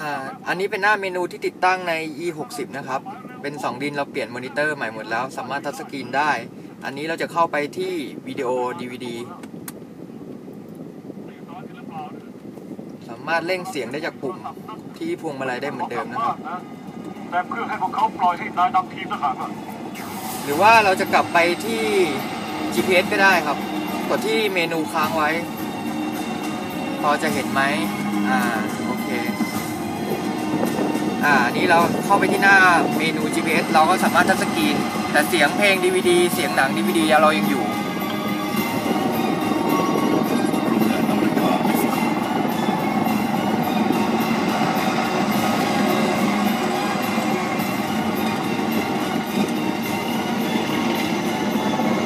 อ่าอันนี้เป็นหน้าเมนูที่ติดตั้งใน e 6 0นะครับ เป็น 2 ดินเราเปลี่ยนมอนิเตอร์ใหม่หมดแล้ว สามารถทัชสกรีนได้ อันนี้เราจะเข้าไปที่วิดีโอ DVD สามารถเร่งเสียงได้จากปุ่มที่พวงมาลัยได้เหมือนเดิมนะครับ แต่เพื่อให้พวกเขาปล่อยให้นายนำทีมทหารหรือว่าเราจะกลับไปที่ GPS ก็ได้ครับ กดที่เมนูค้างไว้ พอจะเห็นไหมอ่า โอเค อ่านี่เราเข้าไปที่หน้าเมนู GPS เราก็สามารถทัชสกรีน แต่เสียงเพลง DVD เสียงหนัง DVD เรายังอยู่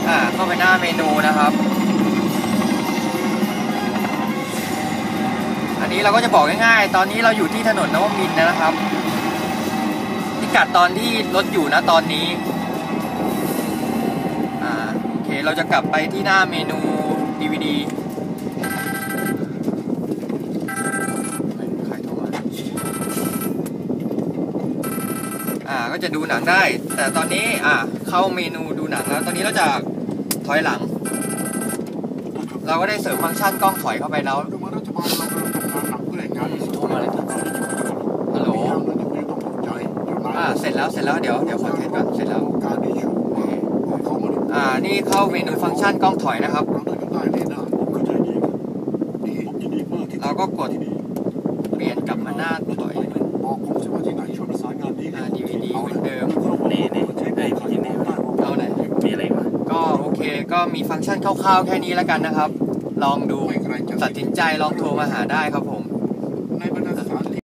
อ่าเข้าไปหน้าเมนูนะครับ อันนี้เราก็จะบอกง่ายๆ ตอนนี้เราอยู่ที่ถนนนวมินทร์นะครับ กัดตอนที่รถอยู่นะตอนนี้อ่าโอเคเราจะกลับไปที่หน้าเมนู DVD อ่าก็จะดูหนังได้ แต่ตอนนี้อ่าเข้าเมนูดูหนังแล้ว ตอนนี้เราจะถอยหลัง เราก็ได้เสริมฟังก์ชันกล้องถอยเข้าไปแล้ว ดูเหมือนรัฐบาลเรากำลังทำงานหนักเพื่อให้งานนี้โทรมาเลย เสร็จแล้วเสร็จแล้วเดี๋ยวเดี๋ยวขอเทสก่อนเสร็จแล้วการดีอยู่พวกเขามาอ่านี่เข้าเมนูฟังก์ชันกล้องถอยนะครับ เราต้องอยู่ใต้นี่นะผมเข้าใจดีครับดีผมยินดีมากที่เราก็กดเปลี่ยนกลับมาหน้าถอยบอกผมสิว่าที่ไหนช่วยประสานงานนี้อ่า DVD เหมือนเดิมนี่นี่ไอ้ที่นี่เอาไหน มีอะไรวะก็โอเคก็มีฟังก์ชันคร่าวๆแค่นี้แล้วกันนะครับ ลองดูไม่ไกลจากตัดสินใจลองโทรมาหาได้ครับผม